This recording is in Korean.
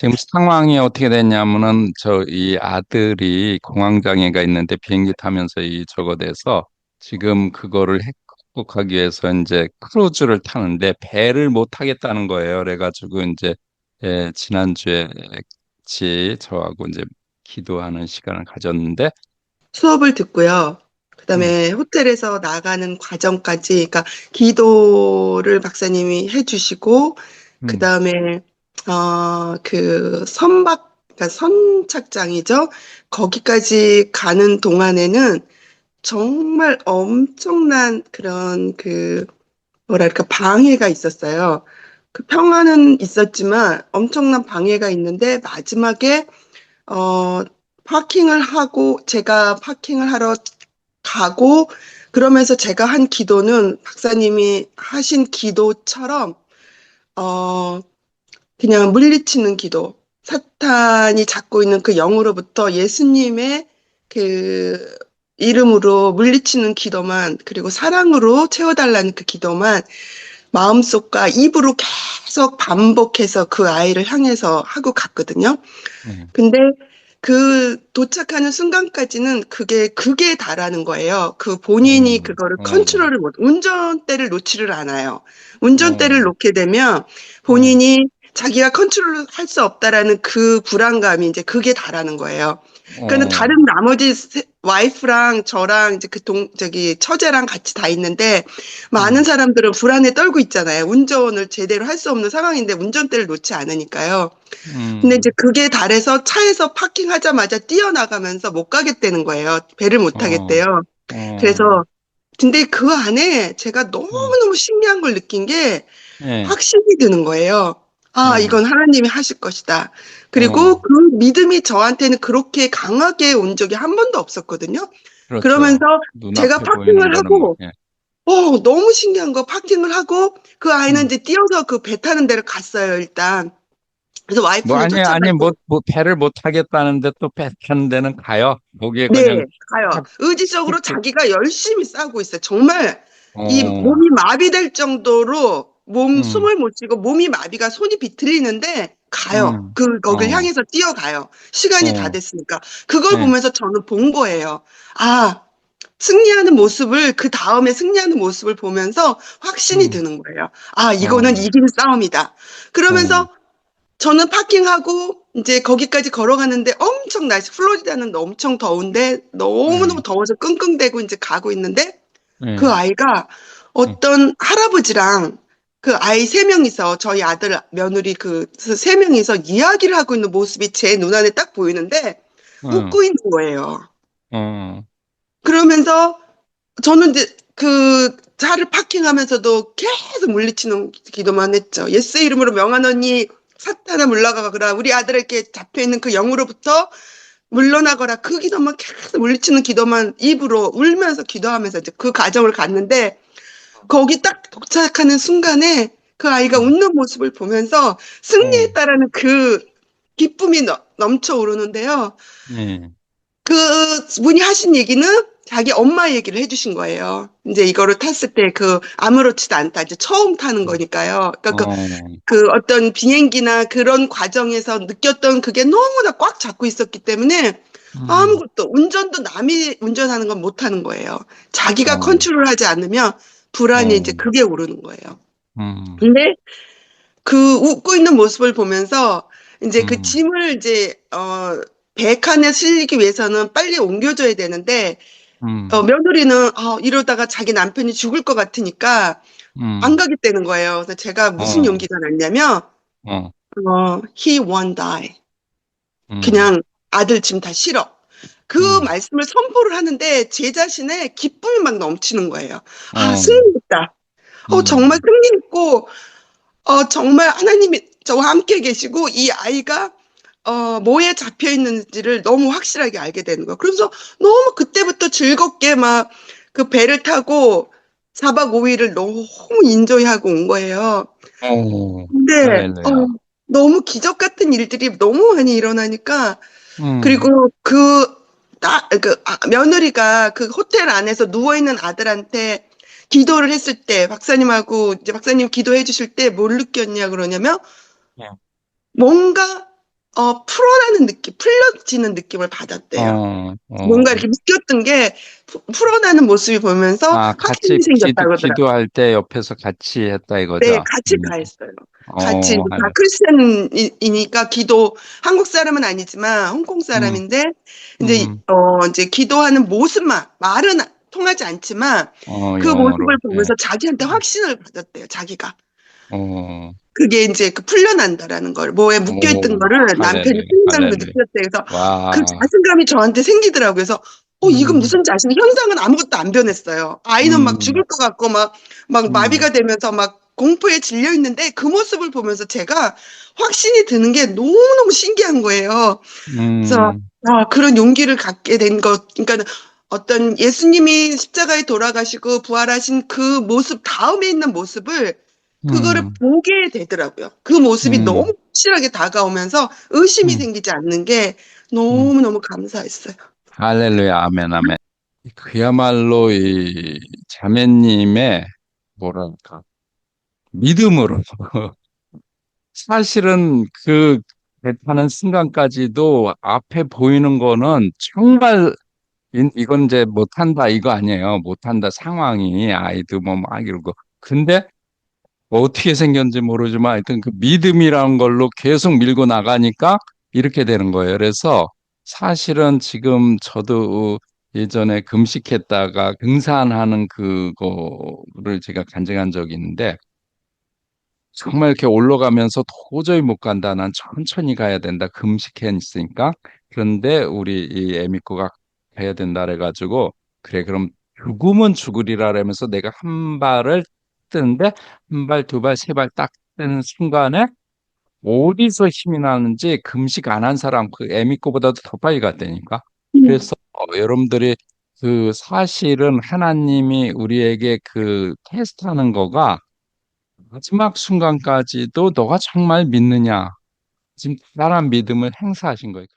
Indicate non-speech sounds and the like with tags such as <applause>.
지금 상황이 어떻게 됐냐면은 저 이 아들이 공황 장애가 있는데 비행기 타면서 이 저거 돼서 지금 그거를 해- 극복하기 위해서 이제 크루즈를 타는데 배를 못 타겠다는 거예요. 그래가지고 이제 예, 지난주에 같이 저하고 이제 기도하는 시간을 가졌는데 수업을 듣고요. 음, 그다음에 호텔에서 나가는 과정까지, 그러니까 기도를 박사님이 해주시고, 음, 그다음에 어, 그 선박, 그러니까 선착장이죠. 거기까지 가는 동안에는 정말 엄청난 그런 그 뭐랄까 방해가 있었어요. 그 평화는 있었지만 엄청난 방해가 있는데 마지막에 어 파킹을 하고 제가 파킹을 하러 가고 그러면서 제가 한 기도는 박사님이 하신 기도처럼 어 그냥 물리치는 기도 사탄이 잡고 있는 그 영으로부터 예수님의 그 이름으로 물리치는 기도만 그리고 사랑으로 채워달라는 그 기도만 마음속과 입으로 계속 반복해서 그 아이를 향해서 하고 갔거든요. 음, 근데 그 도착하는 순간까지는 그게 그게 다라는 거예요. 그 본인이 음, 그거를 음, 컨트롤을 못, 운전대를 놓지를 않아요. 운전대를 음, 놓게 되면 음, 본인이 자기가 컨트롤 할 수 없다라는 그 불안감이 이제 그게 다라는 거예요. 그러니까 어, 다른 나머지 세- 와이프랑 저랑 이제 그 동, 저기 처제랑 같이 다 있는데 많은 음, 사람들은 불안에 떨고 있잖아요. 운전을 제대로 할 수 없는 상황인데 운전대를 놓지 않으니까요. 근데 음, 이제 그게 달해서 차에서 파킹하자마자 뛰어나가면서 못 가겠다는 거예요. 배를 못 어, 타겠대요. 어, 그래서 근데 그 안에 제가 음, 너무너무 신기한 걸 느낀 게 예, 확신이 드는 거예요. 아, 어, 이건 하나님이 하실 것이다. 그리고 어, 그 믿음이 저한테는 그렇게 강하게 온 적이 한 번도 없었거든요. 그렇죠. 그러면서 제가 파킹을 뭐, 하고 예, 어, 너무 신기한 거 파킹을 하고 그 아이는 음. 이제 뛰어서 그 배 타는 데를 갔어요, 일단. 그래서 뭐 와이프는 아니 아니 뭐, 뭐 배를 못 타겠다는데 또 배 타는 데는 가요. 거기에 네, 그냥 가요. 탁 의지적으로 자기가 열심히 싸고 있어요. 정말 이 어, 몸이 마비될 정도로 몸 음, 숨을 못 쉬고 몸이 마비가 손이 비틀리는데 가요. 음, 그 거길 어, 향해서 뛰어가요. 시간이 다 어, 됐으니까. 그걸 네, 보면서 저는 본 거예요. 아, 승리하는 모습을 그 다음에 승리하는 모습을 보면서 확신이 음, 드는 거예요. 아, 이거는 어, 이긴 싸움이다. 그러면서 어, 저는 파킹하고 이제 거기까지 걸어가는데 엄청 날씨, 플로리다는 엄청 더운데 너무너무 네, 더워서 끙끙대고 이제 가고 있는데 네, 그 아이가 네, 어떤 할아버지랑 그 아이 세 명이서 저희 아들 며느리 그 세 명이서 이야기를 하고 있는 모습이 제 눈안에 딱 보이는데 어, 웃고 있는 거예요. 어, 그러면서 저는 이제 그 차를 파킹하면서도 계속 물리치는 기도만 했죠. 예수 이름으로 명하노니 사탄아 물러가거라. 우리 아들에게 잡혀 있는 그 영으로부터 물러나거라. 그 기도만 계속 물리치는 기도만 입으로 울면서 기도하면서 이제 그 과정을 갔는데 거기 딱 도착하는 순간에 그 아이가 음, 웃는 모습을 보면서 어, 승리했다라는 그 기쁨이 넘- 넘쳐 오르는데요. 네, 그 분이 하신 얘기는 자기 엄마 얘기를 해주신 거예요. 이제 이거를 탔을 때 그 아무렇지도 않다. 이제 처음 타는 거니까요. 그러니까 그, 어, 그 어떤 비행기나 그런 과정에서 느꼈던 그게 너무나 꽉 잡고 있었기 때문에 음, 아무것도 운전도 남이 운전하는 건 못하는 거예요. 자기가 어, 컨트롤하지 않으면 불안이 이제 어, 그게 오르는 거예요. 음, 근데 그 웃고 있는 모습을 보면서 이제 그 음, 짐을 이제 어, 배 칸에 실리기 위해서는 빨리 옮겨줘야 되는데 음, 어, 며느리는 어, 이러다가 자기 남편이 죽을 것 같으니까 안 음, 가겠다는 거예요. 그래서 제가 무슨 어, 용기가 났냐면 어, 어, he won't die. 음, 그냥 아들 짐다 실어. 그 음, 말씀을 선포를 하는데 제 자신의 기쁨이 막 넘치는 거예요. 아, 어, 승리했다. 어, 정말 음, 승리했고 어, 정말 하나님이 저와 함께 계시고 이 아이가 어, 뭐에 잡혀 있는지를 너무 확실하게 알게 되는 거예요. 그래서 너무 그때부터 즐겁게 막 그 배를 타고 4박 5일을 너무 인조이하고 온 거예요. 어, 근데 할렐루야. 어, 너무 기적 같은 일들이 너무 많이 일어나니까 음, 그리고 그, 따, 그 아, 며느리가 그 호텔 안에서 누워있는 아들한테 기도를 했을 때 박사님하고 이제 박사님 기도해 주실 때 뭘 느꼈냐 그러냐면 예. 뭔가 어, 풀어나는 느낌, 풀려지는 느낌을 받았대요. 어, 어. 뭔가 이렇게 묶였던 게 푸- 풀어나는 모습이 보면서 아, 같이 기도, 생겼다고 그러더라고요. 기도할 때 옆에서 같이 했다 이거죠? 네, 같이 음. 다 했어요. 어, 같이 다 할- 크리스천이니까 기도 한국 사람은 아니지만 홍콩 사람인데 이제 음. 어 이제 기도하는 모습만 말은 통하지 않지만 어, 그 영어로. 모습을 예. 보면서 자기한테 확신을 받았대요. 자기가 어, 그게 이제 그 풀려난다라는 걸 뭐에 묶여 있던 오, 거를 남편이 할렐루야, 풀린다는 걸. 느꼈대. 그래서 와, 그 자신감이 저한테 생기더라고요. 그래서 어 이건 음. 무슨 자신? 현상은 아무것도 안 변했어요. 아이는 음. 막 죽을 것 같고 막 막 음. 마비가 되면서 막 공포에 질려 있는데 그 모습을 보면서 제가 확신이 드는 게 너무너무 신기한 거예요. 음, 그래서 아, 그런 용기를 갖게 된 것, 그러니까 어떤 예수님이 십자가에 돌아가시고 부활하신 그 모습 다음에 있는 모습을 그거를 음, 보게 되더라고요. 그 모습이 음. 너무 확실하게 다가오면서 의심이 음. 생기지 않는 게 너무너무 감사했어요. 할렐루야, 아멘, 아멘. 그야말로 이 자매님의 뭐랄까 믿음으로 <laughs> 사실은 그 배 타는 순간까지도 앞에 보이는 거는 정말 이- 이건 이제 못한다 이거 아니에요. 못한다 상황이 아이도 뭐 막 이러고 근데 뭐 어떻게 생겼는지 모르지만 하여튼 그 믿음이라는 걸로 계속 밀고 나가니까 이렇게 되는 거예요. 그래서 사실은 지금 저도 예전에 금식했다가 등산하는 그거를 제가 간증한 적이 있는데 정말 이렇게 올라가면서 도저히 못 간다. 난 천천히 가야 된다. 금식했으니까. 그런데 우리 이 에미코가 가야 된다 그래가지고 그래 그럼 죽으면 죽으리라 그러면서 내가 한 발을 뜨는데 한 발, 두 발, 세 발 딱 뜨는 순간에 어디서 힘이 나는지 금식 안 한 사람 그 에미코보다도 더 빨리 갔다니까. 그래서 어, 여러분들이 그 사실은 하나님이 우리에게 그 테스트하는 거가 마지막 순간까지도 너가 정말 믿느냐? 지금 대단한 믿음을 행사하신 거예요.